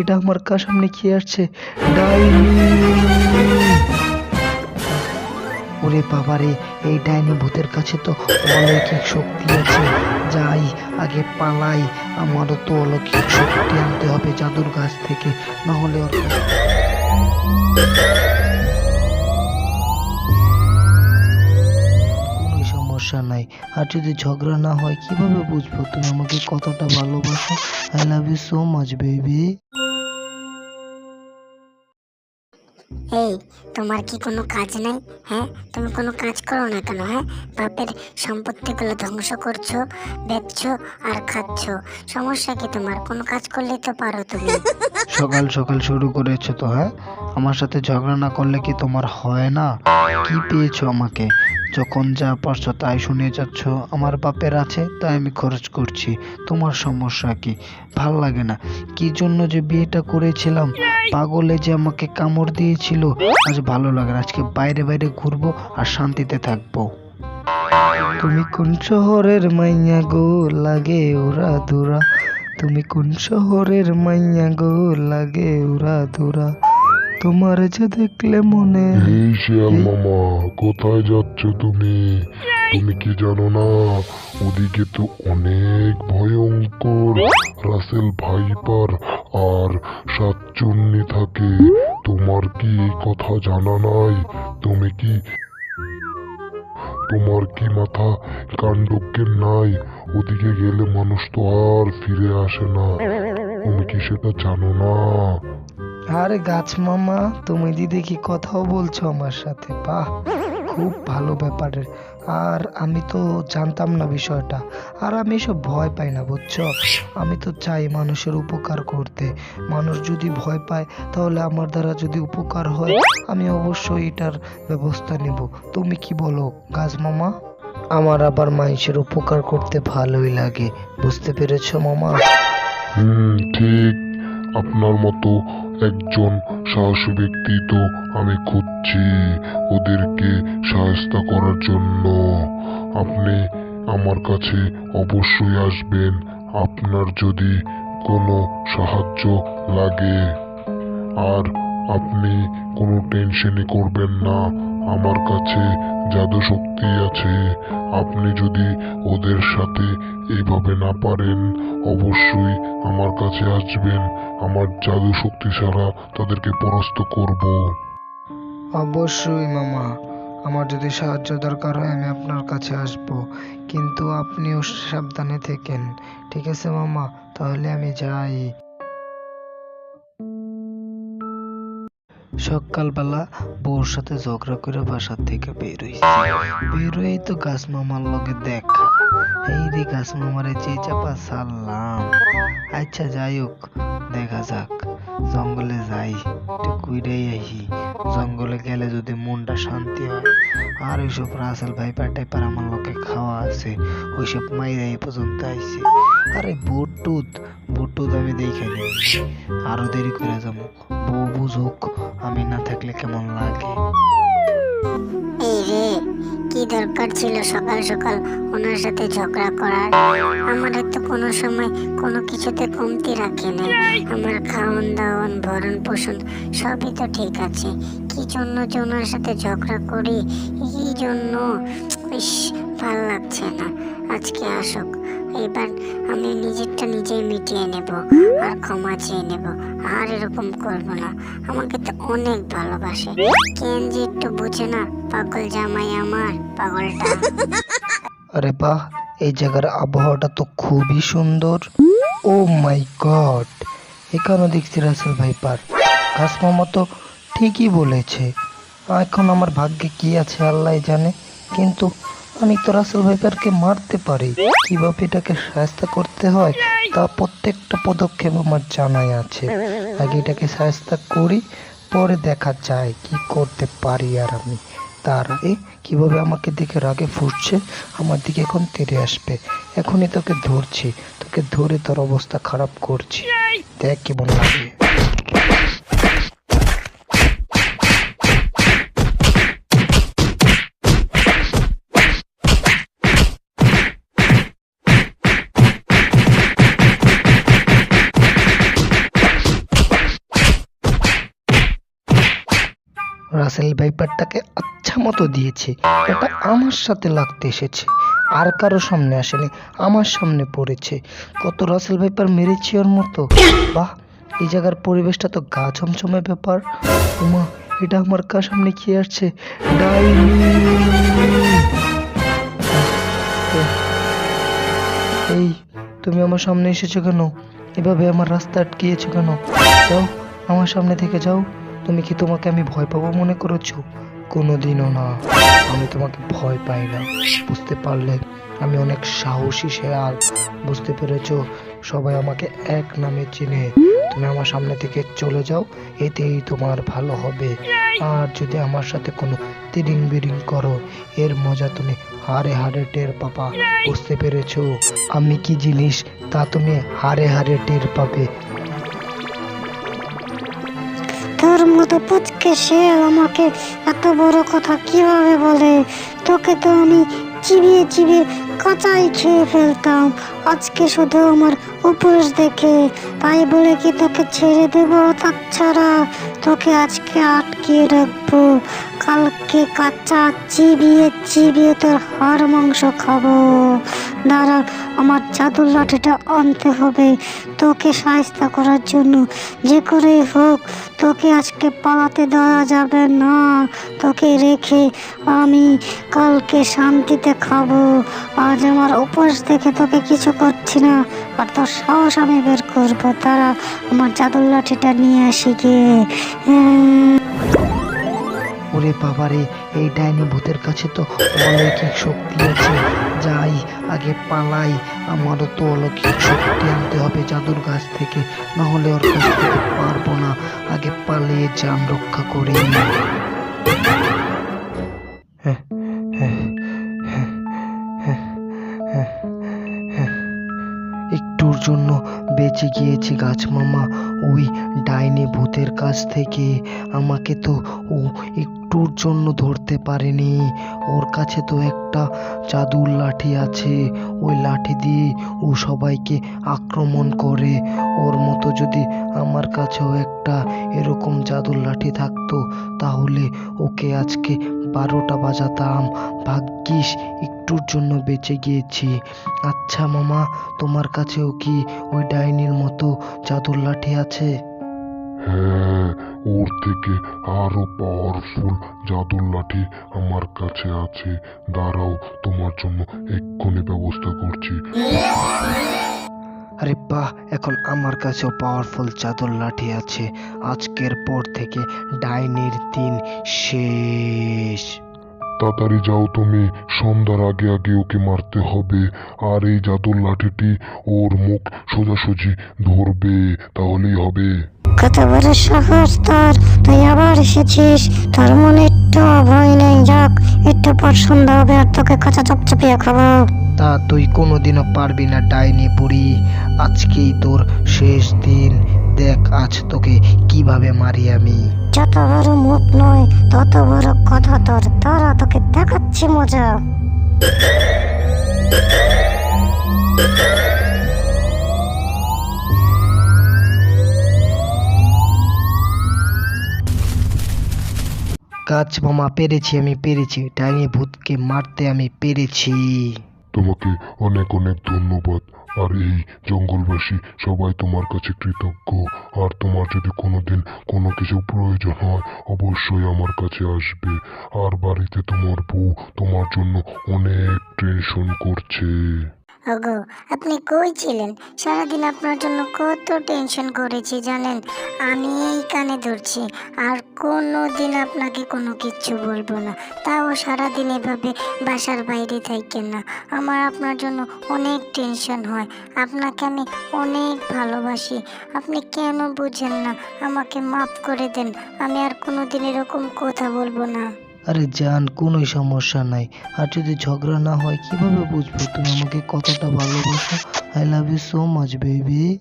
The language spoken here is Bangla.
এটা আমার কা সামনে কি আসছে? ওরে বাবারে, এই ডাইনি ভূতের কাছে তো অলৌকিক শক্তি আছে। যাই, আগে পালাই। আমারও তো অলৌকিক শক্তি আনতে হবে জাদুর গাছ থেকে না হলে ওর সমস্যা নাই। আর যদি ঝগড়া না হয়, কীভাবে বুঝব? তুমি আমাকে কতটা ভালোবাসো? I love you so much baby এই, তোমার কি কোনো কাজ নেই? হ্যাঁ? তুমি কোনো কাজ করো না কেন হ্যাঁ? বাপের সম্পত্তিগুলো ধ্বংস করছ, বেচছো আর খাচ্ছ। সমস্যা কি তোমার? কোনো কাজ করলেই তো পারো তুমি। সকাল সকাল শুরু করেছ তো হ্যাঁ? আমার সাথে ঝগড়া না করলে কি তোমার হয় না? কি পেয়েছ আমাকে? যখন যা পারছ তাই শুনে যাচ্ছ। আমার বাপের আছে তাই আমি খরচ করছি। তোমার সমস্যা কি? ভালো লাগে না। কি জন্য যে বিয়েটা করেছিলাম? পাগলে যে আমাকে কামড় দিয়েছিল। আজ ভালো লাগে না। আজকে বাইরে বাইরে ঘুরবো আর শান্তিতে থাকব। তুমি কোন শহরের মাইয়া গো? লাগে ওরা দুরা। তুমি কোন শহরের মাইয়া গো? লাগে ওরা দুরা। তোমার যে দেখলে মনে এই শিয়াল মামা কোথায় যাচ্ছ তুমি? তুমি কি জানো না ওদিকে তো অনেক ভয়ঙ্কর রাসেল ভাইপার আর সাতচুন্নি থাকে। তোমার কি এই কথা জানা নাই? তুমি কি তোমার কি মাথা কাণ্ডজ্ঞের নাই? ওদিকে গেলে মানুষ তো আর ফিরে আসে না। তুমি কি সেটা জানো না? আরে গাছ মামা, তুমি দিদি কি কথাও বলছো আমার সাথে, বাহ, খুব ভালো ব্যাপারের আর আমি তো জানতাম না বিষয়টা, আর আমি এসব ভয় পাই না, বুঝছ? আমি তো চাই মানুষের উপকার করতে। মানুষ যদি ভয় পায়, তাহলে আমার দ্বারা যদি উপকার হয়, আমি অবশ্যই এটার ব্যবস্থা নেব। তুমি কি বলো, গাছ মামা? আমার আবার মানুষের উপকার করতে ভালোই লাগে, বুঝতে পেরেছ মামা? হুম, ঠিক। আপনার মতো একজন সাহসী ব্যক্তি তো আমি খুঁজছি ওদেরকে সাহায্য করার জন্য। আপনি আমার কাছে অবশ্যই আসবেন। আপনার যদি কোনো সাহায্য লাগে। আর আপনি কোনো টেনশনই করবেন না। আমার কাছে জাদু শক্তি আছে। আপনি যদি ওদের সাথে এইভাবে না পারেন, অবশ্যই আমার কাছে আসবেন। আমার জাদু শক্তি ছাড়া তাদেরকে পরাস্ত করব। অবশ্যই, মামা। আমার যদি সাহায্য দরকার হয়, আমি আপনার কাছে আসব। কিন্তু আপনিও সাবধানে থেকেন। ঠিক আছে, মামা? তাহলে আমি যাই। সকালবেলা বউর সাথে ঝগড়া করে বাসার থেকে বের হইছি। বের হয়েই তো গাছ মামার লগে দেখা। এই রে গাছ মামারে যে চাপা সারলাম। আচ্ছা যাই হোক, দেখা যাক। জঙ্গলে যাই, একটু কুইরেই আসি জঙ্গলে গেলে যদি মনটা শান্তি হয়, আর ওইসব রাসেল ভাইপার টাইপার আমার লোকে খাওয়া আছে, ওইসব মাইরা এই পর্যন্ত আইছে। আরে বুটুত বুটুত আমি দেখে নিই। আরও দেরি করে যাব। বউ বুঝুক, আমি না থাকলে কেমন লাগে। এই রে, কি দরকার ছিল সকাল সকাল ওনার সাথে ঝগড়া করার? আমার তো কোনো সময় কোনো কিছুতে কমতি রাখেনি আমার খাওয়ান দাওয়ান ভরণ পোষণ সবই তো ঠিক আছে। কি জন্য যে ওনার সাথে ঝগড়া করি? কি জন্য ইস ভালো লাগছে না। আজকে আসুক। এবার আমি নিজেরটা নিজেই মিটিয়ে নেব আর ক্ষমা চেয়ে নেব। আর এরকম করব না। আমাকে তো অনেক ভালোবাসে। কেন যে একটু বুঝে না, পাগল জামাই আমার, পাগলটা। আরে বাহ, এই জায়গার আবহাওয়াটা তো খুবই সুন্দর। ও মাই গড এখানে দেখছি রাসেল ভাইপার। ঘাস মামা তো ঠিকই বলেছে। এখন আমার ভাগ্যে কি আছে আল্লাহ জানে। কিন্তু আমি তো রাসেল ভাইপারকে মারতে পারি। কীভাবে এটাকে সাহায্য করতে হয়, তা প্রত্যেকটা পদক্ষেপ আমার জানাই আছে। আগে এটাকে সাহায্য করি, পরে দেখা যায় কি করতে পারি আর আমি। তার আগে কীভাবে আমাকে দেখে রাগে ফুটছে আমার দিকে এখন তেরে আসবে। এখনই তোকে ধরছি, তোকে ধরে তোর অবস্থা খারাপ করছি। দেখ কেমন লাগে। রাসেল ভাইপারটাকে আচ্ছা মতো দিয়েছে। এটা আমার সাথে লাগতে এসেছে। আর কারও সামনে আসেনি, আমার সামনে পড়েছে। কত রাসেল ভাইপার মেরেছি ওর মতো? বাহ, এই জায়গার পরিবেশটা তো গা ছমছমে ব্যাপার। উমা, এটা আমার কার সামনে কি আসছে? এই, তুমি আমার সামনে এসেছ কেন? এভাবে আমার রাস্তা আটকিয়েছো কেন? যাও, আমার সামনে থেকে যাও। তুমি কি তোমাকে আমি ভয় পাবো মনে করেছ? কোনোদিনও না। আমি তোমাকে ভয় পাই না। বুঝতে পারলে আমি অনেক সাহসী শেয়াল। বুঝতে পেরেছ? সবাই আমাকে এক নামে চিনে। তুমি আমার সামনে থেকে চলে যাও। এতেই তোমার ভালো হবে। আর যদি আমার সাথে কোনো তিরিং বিরিং করো, এর মজা তুমি হারে হারে টের পাবা। বুঝতে পেরেছ? আমি কি জিনিস তা তুমি হারে হারে টের পাবে? তোর মতো পুচকে সে আমাকে এত বড় কথা কীভাবে বলে? তোকে তো আমি চিবিয়ে চিবিয়ে কাঁচাই খেয়ে ফেলতাম। আজকে শুধু আমার উপোস দেখে। তাই বলে কি তোকে ছেড়ে দেব তাছাড়া? তোকে আজকে আটকিয়ে রাখব। কালকে কাঁচা চিবিয়ে চিবিয়ে তোর হাড় মাংস খাব। দাঁড়া, আমার জাদুর লাঠিটা আনতে হবে। তোকে সাহায্য করার জন্য যে করেই হোক, তোকে আজকে পালাতে দেওয়া যাবে না। তোকে রেখে আমি কালকে শান্তিতে খাব। আজ আমার উপোস দেখে তোকে কিছু করছি না। আর তোর সাহস আমি বের করব। তারা আমার জাদুর লাঠিটা নিয়ে আসি গিয়ে। ওরে বাবারে, এই ডাইনি ভূতের কাছে তো অলৌকিক শক্তি আছে। যাই, আগে পালাই। আমারও তো অলৌকিক শক্তি আনতে হবে জাদুর গাছ থেকে। না হলে ওর পারব না। আগে পালিয়ে যান, রক্ষা করি। একটুর জন্য বেঁচে গিয়েছি গাছ মামা। ওই ডাইনি ভূতের কাছ থেকে আমাকে তো ও একটুর জন্য ধরতে পারেনি। ওর কাছে তো একটা জাদুর লাঠি আছে। ওই লাঠি দিয়ে ও সবাইকে আক্রমণ করে। ওর মতো যদি আমার কাছেও একটা এরকম জাদুর লাঠি থাকতো, তাহলে ওকে আজকে বারোটা বাজাতাম। ভাগ্যিস একটুর জন্য বেঁচে গিয়েছি। আচ্ছা মামা, তোমার কাছেও কি ওই ডাইনির মতো জাদুর লাঠি আছে হ্যাঁ ওর থেকে আরও পাওয়ারফুল জাদুর লাঠি আমার কাছে আছে। দাঁড়াও তোমার জন্য এক্ষুনি ব্যবস্থা করছি। আরে বাহ এখন আমার কাছেও পাওয়ারফুল চাদর লাঠি আছে। আজকের পর থেকে ডাইনির দিন শেষ। তাড়াতাড়ি যাও তুমি। সন্ধ্যার আগে আগে ওকে মারতে হবে। আর এই জাদুর লাঠিটি ওর মুখ সোজাসুজি ধরবে তাহলেই হবে। কত বড় সাহস তোর তুই আবার এসেছিস। তোর মনে একটু ভয় নেই যাক একটু পর সন্ধ্যা হবে আর তোকে কাঁচা চপচপিয়ে খাব। তা তুই কোনোদিনও পারবি না ডাইনি বুড়ি। আজকেই তোর শেষ দিন। দেখ আজ তোকে কীভাবে মারি আমি। যত বড় মুখ নয় তত বড় কথা তোর। তারা তোকে দেখাচ্ছি মজা। গাছ মামা পেরেছি আমি পেরেছি। ডাইনি ভূতকে মারতে আমি পেরেছি। তোমাকে অনেক অনেক ধন্যবাদ। আর এই জঙ্গলবাসী সবাই তোমার কাছে কৃতজ্ঞ। আর তোমার যদি কোনো দিন কোনো কিছু প্রয়োজন হয়, অবশ্যই আমার কাছে আসবে। আর বাড়িতে তোমার বউ তোমার জন্য অনেক টেনশন করছে। ওগো, আপনি কই ছিলেন? সারাদিন আপনার জন্য কত টেনশন করেছি, জানেন? আমি এই কানে ধরছি, আর কোনো দিন আপনাকে কোনো কিচ্ছু বলব না। তাও সারাদিন এভাবে বাসার বাইরে থাকেন না। আমার, আপনার জন্য অনেক টেনশন হয়। আপনাকে আমি অনেক ভালোবাসি। আপনি কেন বুঝেন না? আমাকে মাফ করে দেন। আমি আর কোনো দিন এরকম কথা বলব না। আরে জান কোনো সমস্যা নাই। আর যদি ঝগড়া না হয়, কীভাবে বুঝব? তুমি আমাকে কতটা ভালোবাসো? I love you so much baby